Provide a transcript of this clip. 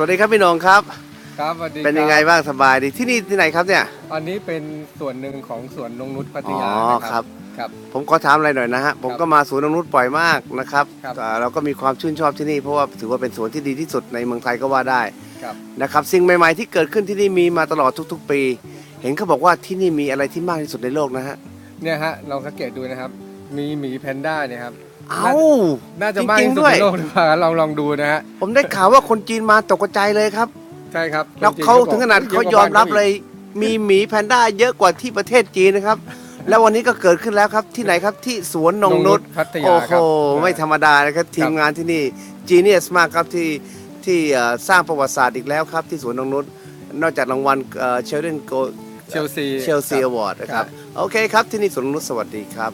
วัสดีครับพี่หนงครับ ครับสวัสดีเป็นยังไงครับบ้างสบายดีที่นี่ที่ไหนครับเนี่ย อันนี้เป็นส่วนหนึ่งของสวนนงนุชพัทอ๋อยานะครับ ครับ ผมขอถามอะไรหน่อยนะฮะผมก็มาสวนนงนุชบ่อยมากนะครับครับ อ่าเราก็มีความชื่นชอบที่นี่เพราะว่าถือว่าเป็นสวนที่ดีที่สุดในเมืองไทยก็ว่าได้ครับ นะครับสิ่งใหม่ๆที่เกิดขึ้นที่นี่มีมาตลอดทุก ๆ ปี เห็นเขาบอกว่าที่นี่มีอะไรที่มากที่สุดในโลกนะฮะเนี่ยฮะลองสังเกตดูนะครับ มีหมีแพนด้าเนี่ยครับ เอ้า น่าจะมากจริงที่ๆสุดด้วย ในโลกหรือเปล่าลองลองดูนะฮะผมได้ข่าวว่าคนจีนมาตกใจเลยครับ ใช่ครับแล้วจริงๆเขาบอกถึงขนาดเขายอมรับเลย มีหมีแพนด้าเยอะกว่าที่ประเทศจีนนะครับ แล้ววันนี้ก็เกิดขึ้นแล้วครับที่ไหนครับที่สวนนงนุช พัทยาโอ้คโห รับ ไม่ธรรมดานะครับ ทีมงานที่นี่จีเนียสมากครับที่ที่เอ่อสร้างประวัติศาสตร์อีกแล้วครับ ที่สวนนงนุชนอกจากรางวัลเชลเดนโกเชลซีเชลซีอวอร์ดนะครับ โอเคครับ ที่นี่สวนนงนุชสวัสดีครับ